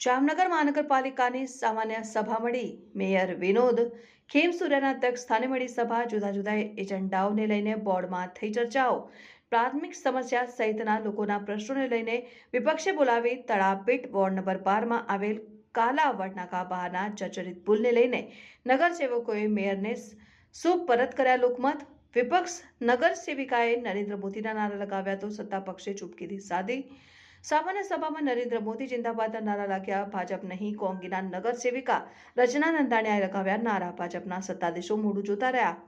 જામનગર મહાનગરપાલિકાની સામાન્ય સભા મળી. મેયર વિનોદ ખેમસુર્યાના અધ્યક્ષ સ્થાને મળી સભા. જુદા જુદા એજન્ડાઓને લઈને બોર્ડમાં થઈ ચર્ચાઓ. પ્રાથમિક સમસ્યા સહિતના લોકોના પ્રશ્નોને લઈને વિપક્ષે બોલાવી તળાપીટ વોર્ડ નંબર બારમાં આવેલ કાલા વડનાકા બહારના જર્જરિત પુલને લઈને નગરસેવકોએ મેયરને શું પરત કર્યા લોકમત. વિપક્ષ નગર સેવિકાએ નરેન્દ્ર મોદીના નારા લગાવ્યા તો સત્તા પક્ષે ચૂપકીથી સાધી સામાન્ય સભામાં નરેન્દ્ર મોદી જિંદાબાદના નારા લાગ્યા. ભાજપ નહીં કોંગીના નગર સેવિકા રચના નંદાણીયાએ લગાવ્યા નારા. ભાજપના સત્તાધીશો મોડું જોતા રહ્યા.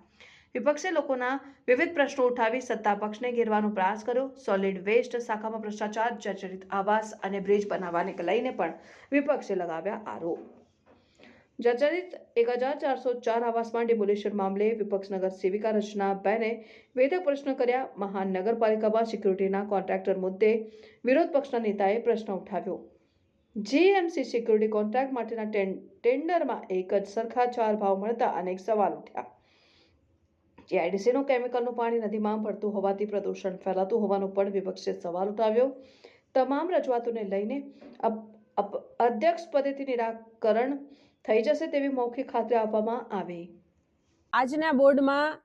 વિપક્ષે લોકોના વિવિધ પ્રશ્નો ઉઠાવી સત્તા પક્ષને ઘેરવાનો પ્રયાસ કર્યો. સોલિડ વેસ્ટ શાખામાં ભ્રષ્ટાચાર, જર્જરિત આવાસ અને બ્રિજ બનાવવાને લઈને પણ વિપક્ષે લગાવ્યા આરોપ. જર્જરિત એક હજાર ચારસો ચાર આવાસમાં ડિમોલિશન મામલે વિપક્ષ નગર સેવિકા રચનાબેને વેધક પ્રશ્ન કર્યા. મહાનગરપાલિકામાં સિક્યુરિટીના કોન્ટ્રાક્ટર મુદ્દે વિરોધ પક્ષના નેતાએ પ્રશ્ન ઉઠાવ્યો. જીએમસી સિક્યુરિટી કોન્ટ્રાક્ટ માટેના ટેન્ડરમાં એક જ સરખા ચાર ભાવ મળતા અનેક સવાલ ઉઠ્યા. જીઆઈડીસીનું કેમિકલનું પાણી નદીમાં પડતું હોવાથી પ્રદૂષણ ફેલાતું હોવાનો પણ વિપક્ષે સવાલ ઉઠાવ્યો. તમામ રજૂઆતોને લઈને અધ્યક્ષ પદેથી નિરાકરણ થઈ જશે તેવી મૌખિક ખાતરી આપવામાં આવી. આજના બોર્ડમાં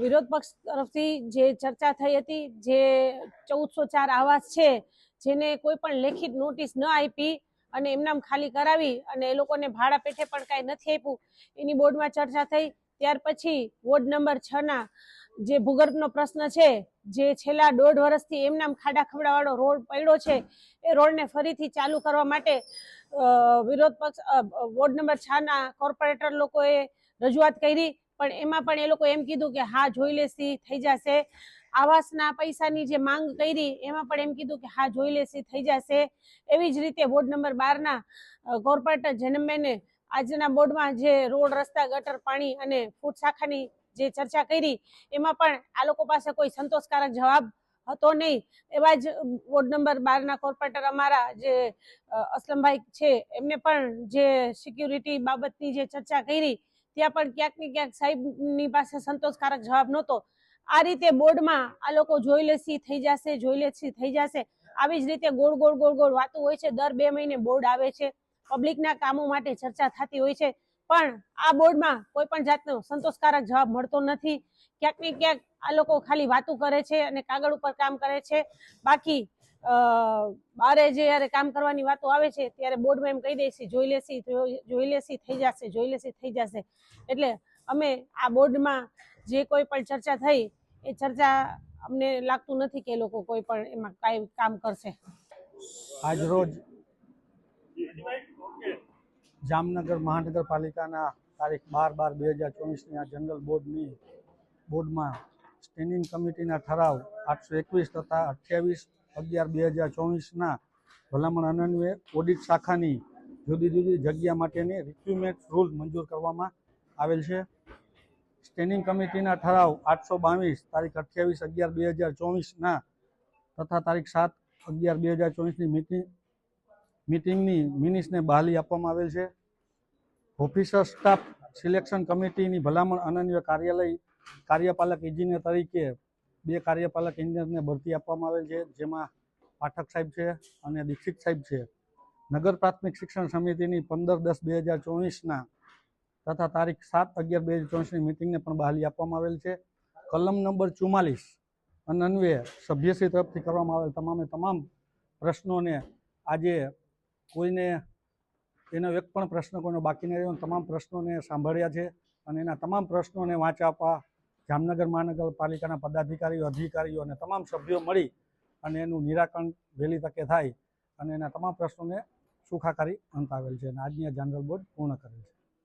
વિરોધ પક્ષ તરફથી જે ચર્ચા થઈ હતી, જે ચૌદસો ચાર આવાસ છે, જેને કોઈ પણ લેખિત નોટિસ ન આપી અને એમનામ ખાલી કરાવી અને એ લોકોને ભાડા પેઠે પણ કાંઈ નથી આપ્યું, એની બોર્ડમાં ચર્ચા થઈ. ત્યાર પછી વોર્ડ નંબર છના જે ભૂગર્ભનો પ્રશ્ન છે, જે છેલ્લા દોઢ વર્ષથી એમનામ ખાડા ખવડાવાળો રોડ પડ્યો છે, એ રોડને ફરીથી ચાલુ કરવા માટે વિરોધ પક્ષ વોર્ડ નંબર છ કોર્પોરેટર લોકોએ રજૂઆત કરી, પણ એમાં પણ એ લોકો એમ કીધું કે હા, જોઈ લેસી થઈ જશે. આવાસના પૈસાની જે માંગ કરી, એમાં પણ એમ કીધું કે હા, જોઈ લેસી થઈ જશે. એવી જ રીતે વોર્ડ નંબર બારના કોર્પોરેટર જનમબેને આજના બોર્ડમાં જે રોડ, રસ્તા, ગટર, પાણી અને ફૂડ શાખાની જે ચર્ચા કરી, એમાં પણ આ લોકો પાસે કોઈ સંતોષકારક જવાબ હતો નહીં. એવા જ વોર્ડ નંબર બારના કોર્પોરેટર અમારા જે અસલમભાઈ છે, એમને પણ જે સિક્યુરિટી બાબતની જે ચર્ચા કરી, ત્યાં પણ ક્યાંક ને ક્યાંક સાહેબની પાસે સંતોષકારક જવાબ નહોતો. આ રીતે બોર્ડમાં આ લોકો જોઈ લેસી થઈ જશે જોઈ લેસી થઈ જશે. આવી જ રીતે ગોળ ગોળ ગોળ ગોળ વાતું હોય છે. દર બે મહિને બોર્ડ આવે છે. પબ્લિકના કામો માટે ચર્ચા થતી હોય છે. પણ આ બોર્ડમાં કોઈ પણ જાતનો સંતોષકારક જવાબ મળતો નથી. ક્યાંક ને ક્યાંક આ લોકો ખાલી વાતો કરે છે અને કાગળ ઉપર કામ કરે છે. બાકી બારે જ્યારે કામ કરવાની વાતો આવે છે ત્યારે બોર્ડમાં એમ કહી દે જોઈ લેશી જોઈ લેશી, થઈ જશે, જોઈ લેશી, થઈ જશે. એટલે અમે આ બોર્ડમાં જે કોઈ પણ ચર્ચા થઈ, એ ચર્ચા અમને લાગતું નથી કે લોકો કોઈ પણ એમાં કાંઈ કામ કરશે. આજરોજ જામનગર મહાનગરપાલિકાના તારીખ બાર બાર બે હજાર ચોવીસની આ જનરલ બોર્ડની બોર્ડમાં સ્ટેન્ડિંગ કમિટીના ઠરાવ આઠસો એકવીસ તથા અઠ્યાવીસ અગિયાર બે હજાર ચોવીસના ભલામણ અનન્વયે ઓડિટ શાખાની જુદી જુદી જગ્યા માટેની રિક્યુમેન્ટ રૂલ મંજૂર કરવામાં આવેલ છે. સ્ટેન્ડિંગ કમિટીના ઠરાવ આઠસો બાવીસ તારીખ અઠ્યાવીસ અગિયાર બે હજાર ચોવીસના તથા તારીખ સાત અગિયાર બે હજાર ચોવીસની મિટિંગ મિટિંગની મિનિટ્સને બહાલી આપવામાં આવેલ છે. ઓફિસર સ્ટાફ સિલેક્શન કમિટીની ભલામણ અનન્ય કાર્યાલય કાર્યપાલક એન્જિનિયર તરીકે બે કાર્યપાલક એન્જિનિયરને ભરતી આપવામાં આવેલ છે, જેમાં પાઠક સાહેબ છે અને દીક્ષિત સાહેબ છે. નગર પ્રાથમિક શિક્ષણ સમિતિની પંદર દસ બે હજાર ચોવીસના તથા તારીખ સાત અગિયાર બે હજાર ચોવીસની મિટિંગને પણ બહાલી આપવામાં આવેલ છે. કલમ નંબર ચુમ્માલીસ અન્વયે સભ્યશ્રી તરફથી કરવામાં આવેલ તમામે તમામ પ્રશ્નોને આજે કોઈને એનો એક પણ પ્રશ્ન કોઈનો બાકી નહીં રહ્યો તમામ પ્રશ્નોને સાંભળ્યા છે અને એના તમામ પ્રશ્નોને વાંચા આપવા જામનગર મહાનગરપાલિકાના પદાધિકારીઓ, અધિકારીઓ અને તમામ સભ્યો મળી અને એનું નિરાકરણ વહેલી તકે થાય અને એના તમામ પ્રશ્નોને સુખાકારી અંત આવેલ છે અને આજની જનરલ બોર્ડ પૂર્ણ કરેલ છે.